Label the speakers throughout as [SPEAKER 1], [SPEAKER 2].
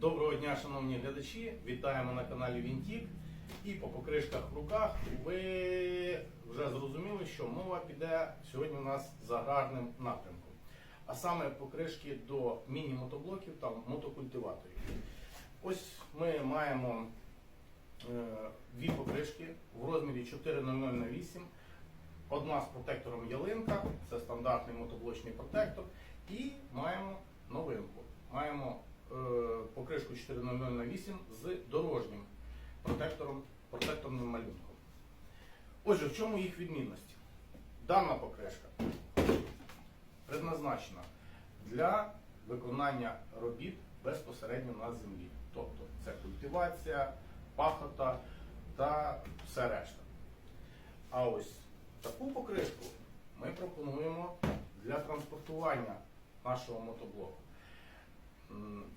[SPEAKER 1] Доброго дня, шановні глядачі! Вітаємо на каналі Вінтік. І по покришках в руках ви вже зрозуміли, що мова піде сьогодні у нас за аграрним напрямком. А саме покришки до міні-мотоблоків та мотокультиваторів. Ось ми маємо е, дві покришки в розмірі 400 на 8 Одна з протектором ялинка, це стандартний мотоблочний протектор. І маємо новинку. Маємо покришку 400 на 8 з дорожнім протектором, протекторним малюнком. Отже, в чому їх відмінності? Дана покришка предназначена для виконання робіт безпосередньо на землі. Тобто це культивація, пахота та все решта. А ось таку покришку ми пропонуємо для транспортування нашого мотоблоку.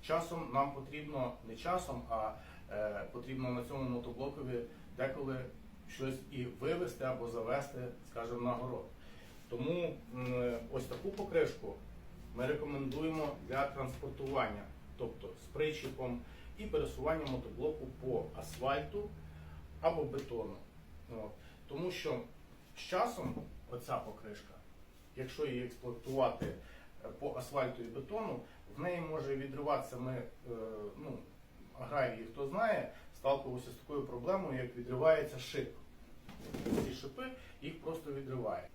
[SPEAKER 1] Часом нам потрібно не часом, а е, потрібно на цьому мотоблокові деколи щось і вивезти або завести, скажімо, на город. Тому м, ось таку покришку ми рекомендуємо для транспортування, тобто з причіпом і пересування мотоблоку по асфальту або бетону. От. Тому що з часом оця покришка, якщо її експлуатувати е, по асфальту і бетону, в неї може відриватися. Ми, е, ну, аграрії, хто знає, сталкувався з такою проблемою, як відривається шип. Ці шипи їх просто відриває.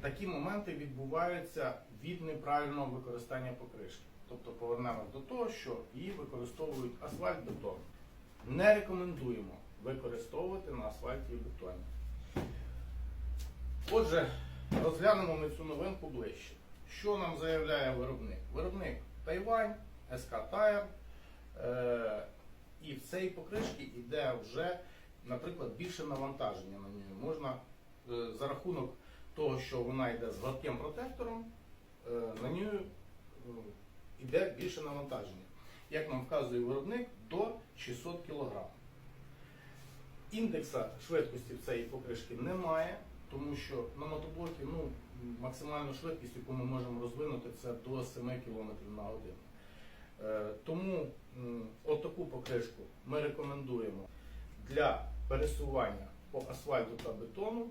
[SPEAKER 1] Такі моменти відбуваються від неправильного використання покришки. Тобто повернемось до того, що її використовують асфальт бетон. Не рекомендуємо використовувати на асфальті і бетоні. Отже, розглянемо ми цю новинку ближче. Що нам заявляє виробник? Виробник Тайвань, СК Tire. Е, і в цій покришці йде вже, наприклад, більше навантаження на неї. Можна е, за рахунок того, що вона йде з гладким протектором, е, на неї йде більше навантаження. Як нам вказує виробник, до 600 кг. Індекса швидкості в цієї покришки немає, тому що на мотоблокі ну, максимальну швидкість, яку ми можемо розвинути, це до 7 км на годину. Е, Тому отаку покришку ми рекомендуємо для пересування по асфальту та бетону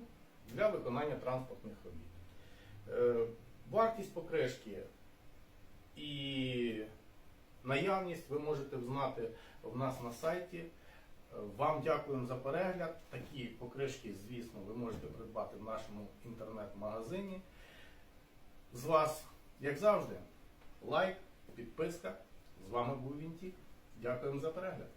[SPEAKER 1] для виконання транспортних робіт. Е, Вартість покришки і наявність ви можете взнати в нас на сайті. Вам дякуємо за перегляд. Такі покришки, звісно, ви можете придбати в нашому інтернет-магазині. З вас, як завжди, лайк, підписка. З вами був Вінтік. Дякуємо за перегляд.